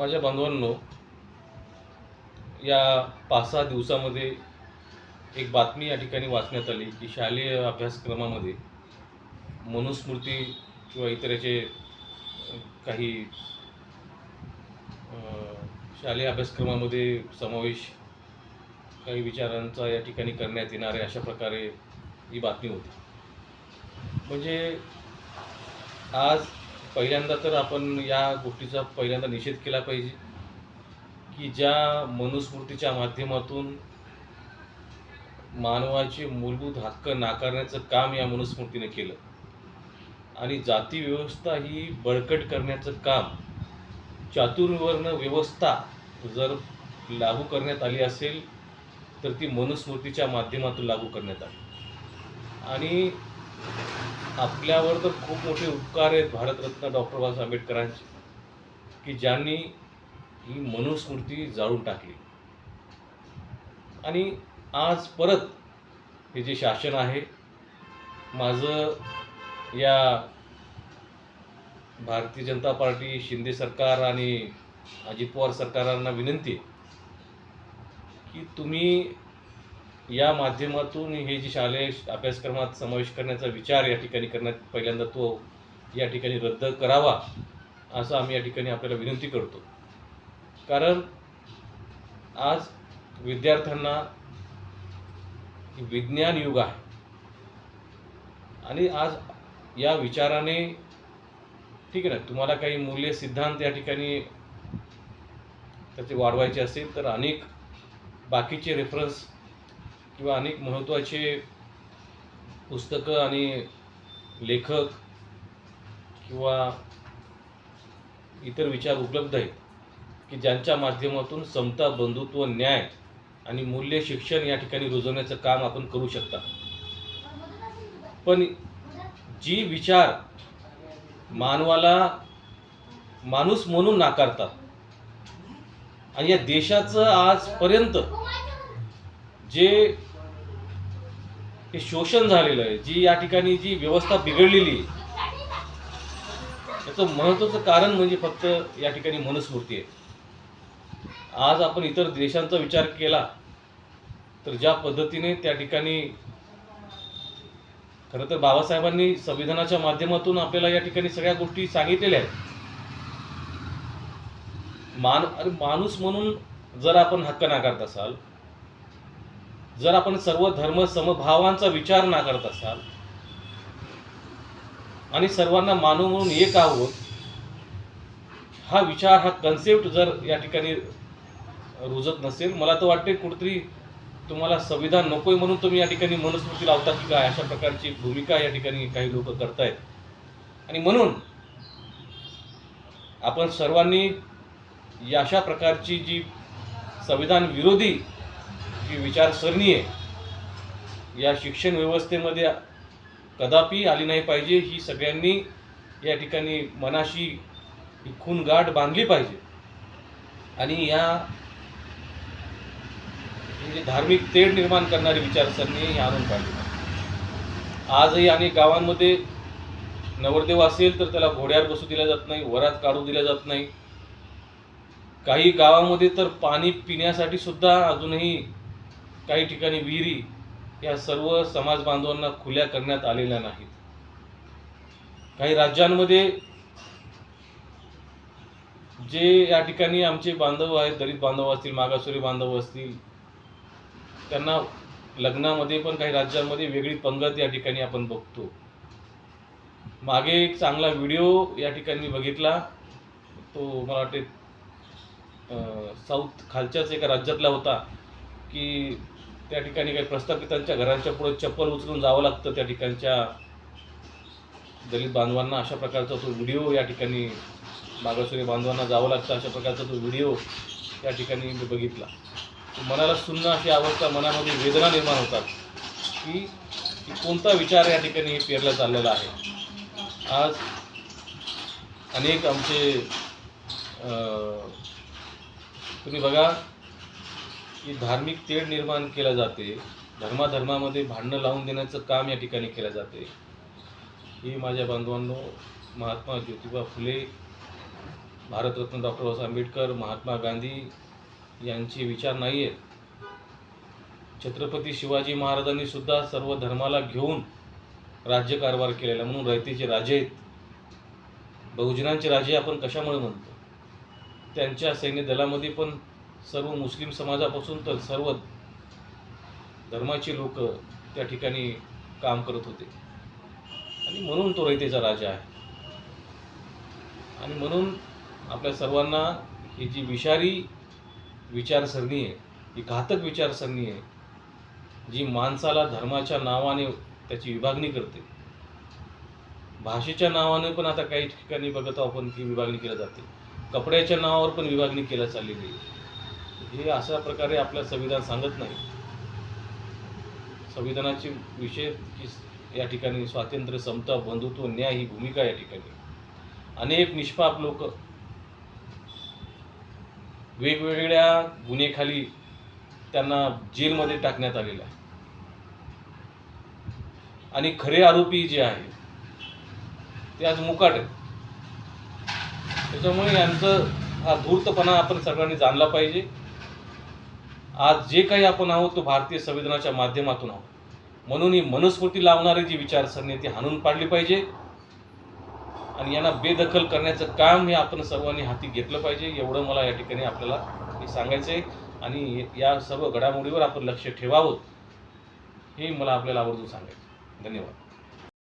माझ्या बांधवांनो या पाच सहा दिवसामध्ये एक बातमी या ठिकाणी वाचण्यात आली की शालेय अभ्यासक्रमामध्ये मनुस्मृती किंवा इतरचे काही शालेय अभ्यासक्रमामध्ये समावेश काही विचारांचा या ठिकाणी करण्यात येणार आहे अशा प्रकारे ही बातमी होती. म्हणजे आज पहिल्यांदा तर आपण या गोष्टीचा पहिल्यांदा निषेध केला पाहिजे की ज्या मनुस्मृतीच्या माध्यमातून मानवाचे मूलभूत हक्क नाकारण्याचं काम या मनुस्मृतीने केलं. आणि जाती व्यवस्था ही बळकट करण्याचं काम चातुर्वर्ण व्यवस्था जर लागू करण्यात आली असेल तर ती मनुस्मृतीच्या माध्यमातून लागू करण्यात आली. आणि आपल्यावर तर खूप मोठे उपकार आहेत भारतरत्न डॉक्टर बाबासाहेब आंबेडकरांचे की ज्यांनी ही मनुस्मृती जाळून टाकली. आणि आज परत हे जे शासन आहे माझं या भारतीय जनता पार्टी शिंदे सरकार आणि अजित पवार सरकारांना विनंती आहे की तुम्ही या माध्यमातून हे जे शालेय अभ्यासक्रमात समावेश करण्याचा विचार या ठिकाणी करण्यात पहिल्यांदा तो या ठिकाणी रद्द करावा असं आम्ही या ठिकाणी आपल्याला विनंती करतो. कारण आज विद्यार्थ्यांना विज्ञान युग आहे. आणि आज या विचाराने ठीक आहे ना तुम्हाला काही मूल्य सिद्धांत या ठिकाणी त्याचे वाढवायचे असेल तर अनेक बाकीचे रेफरन्स किंवा अनेक महत्त्वाचे पुस्तकं आणि लेखक किंवा इतर विचार उपलब्ध आहेत की ज्यांच्या माध्यमातून समता बंधुत्व न्याय आणि मूल्य शिक्षण या ठिकाणी रुजवण्याचं काम आपण करू शकता. पण जी विचार मानवाला माणूस म्हणून नाकारतात आणि या देशाचं आजपर्यंत जे हे शोषण झालेलं आहे जी या ठिकाणी जी व्यवस्था बिघडलेली आहे याचं महत्त्वाचं कारण म्हणजे फक्त या ठिकाणी मनुस्मृती आहे. आज आपण इतर देशांचा विचार केला तर ज्या पद्धतीने त्या ठिकाणी खरं तर बाबासाहेबांनी संविधानाच्या माध्यमातून आपल्याला या ठिकाणी सगळ्या गोष्टी सांगितलेल्या आहेत. मान अरे माणूस म्हणून जर आपण हक्क नाकारत असाल जर आपण सर्व धर्म समभावांचा विचार ना करत असाल आणि सर्वांना मानव म्हणून एक आहोत हा विचार हा कन्सेप्ट जर या ठिकाणी रुजत नसेल मला तर वाटते कुठेतरी तुम्हाला संविधान नकोय म्हणून तुम्ही या ठिकाणी मनुस्मृती लावता की काय? अशा प्रकारची भूमिका या ठिकाणी काही लोक करतायत. आणि म्हणून आपण सर्वांनी या अशा प्रकारची जी संविधान विरोधी जी विचारसरणी आहे या शिक्षण व्यवस्थेमध्ये कदापि आली नाही पाहिजे. ही सगळ्यांनी या ठिकाणी मनाशी ही खून गाठ बांधली पाहिजे. आणि या म्हणजे धार्मिक तेढ निर्माण करणारी विचारसरणी ही आणून पाहिजे. आजही अनेक गावांमध्ये नवरदेव असेल तर त्याला घोड्यावर बसू दिल्या जात नाही वरात काढू दिल्या जात नाही. काही गावामध्ये तर पाणी पिण्यासाठी सुद्धा अजूनही काही ठिकाणी विहिरी या सर्व समाज बांधवांना खुल्या करण्यात आलेल्या नाहीत. काही राज्यांमध्ये जे या ठिकाणी आमचे बांधव आहेत दलित बांधव असतील मागासुरी बांधव असतील त्यांना लग्नामध्ये पण काही राज्यांमध्ये वेगळी पंगत या ठिकाणी आपण बघतो. मागे एक चांगला व्हिडिओ या ठिकाणी मी बघितला. तो मला वाटते साऊथ खालच्याच एका राज्यातला होता की त्या ठिकाणी काही प्रस्थापितांच्या घरांच्या पुढे चप्पल उचलून जावं लागतं त्या ठिकाणच्या दलित बांधवांना. अशा प्रकारचा तो व्हिडिओ या ठिकाणी मागासवर्गीय बांधवांना जावं लागतं. अशा प्रकारचा तो व्हिडिओ या ठिकाणी मी बघितला. तो मनाला सुन्न अशी अवस्था मनामध्ये वेदना निर्माण होतात की कोणता विचार या ठिकाणी पेरला चाललेला आहे. आज अनेक आमचे तुम्ही बघा की धार्मिक तेढ निर्माण केलं जाते. धर्माधर्मामध्ये भांडणं लावून देण्याचं काम या ठिकाणी केलं जाते. ही माझ्या बांधवांनो महात्मा ज्योतिबा फुले भारतरत्न डॉक्टर बाबासाहेब आंबेडकर महात्मा गांधी यांचे विचार नाही आहेत छत्रपती शिवाजी महाराजांनी सुद्धा सर्व धर्माला घेऊन राज्यकारभार केलेला म्हणून रयतेचे राजे आहेत. बहुजनांचे राजे आपण कशामुळे म्हणतो? त्यांच्या सैन्य दलामध्ये पण सर्व मुस्लिम समाजापासून तर सर्व धर्माचे लोक त्या ठिकाणी काम करत होते. आणि म्हणून तो रयतेचा राजा आहे. आणि म्हणून आपल्या सर्वांना ही जी विषारी विचारसरणी आहे ही घातक विचारसरणी आहे जी माणसाला धर्माच्या नावाने त्याची विभागणी करते. भाषेच्या नावाने पण आता काही ठिकाणी बघत आहोत आपण की विभागणी केली जाते. कपड्याच्या नावावर पण विभागणी केल्या चाललेली आहे. हे अशा प्रकारे आपलं संविधान सांगत नाही. संविधानाचे विषय की या ठिकाणी स्वातंत्र्य समता बंधुत्व न्याय ही भूमिका या ठिकाणी. अनेक निष्पाप लोक वेगवेगळ्या गुन्हेखाली त्यांना जेलमध्ये टाकण्यात आलेलं आहे आणि खरे आरोपी जे आहेत ते आज मुकाट आहेत. त्याच्यामुळे यांचं हा धूर्तपणा आपण सगळ्यांनी जाणला पाहिजे. आज जे काही आपण आहोत तो भारतीय संविधानाच्या माध्यमातून आहोत. म्हणून ही मनुस्मृती लावणारी जी विचारसरणी ती हाणून पाडली पाहिजे. आणि यांना बेदखल करण्याचं काम हे आपण सर्वांनी हाती घेतलं पाहिजे. एवढं मला या ठिकाणी आपल्याला हे सांगायचं आहे आणि या सर्व घडामोडीवर आपण लक्ष ठेवावं हे मला आपल्याला आवर्जून सांगायचं धन्यवाद.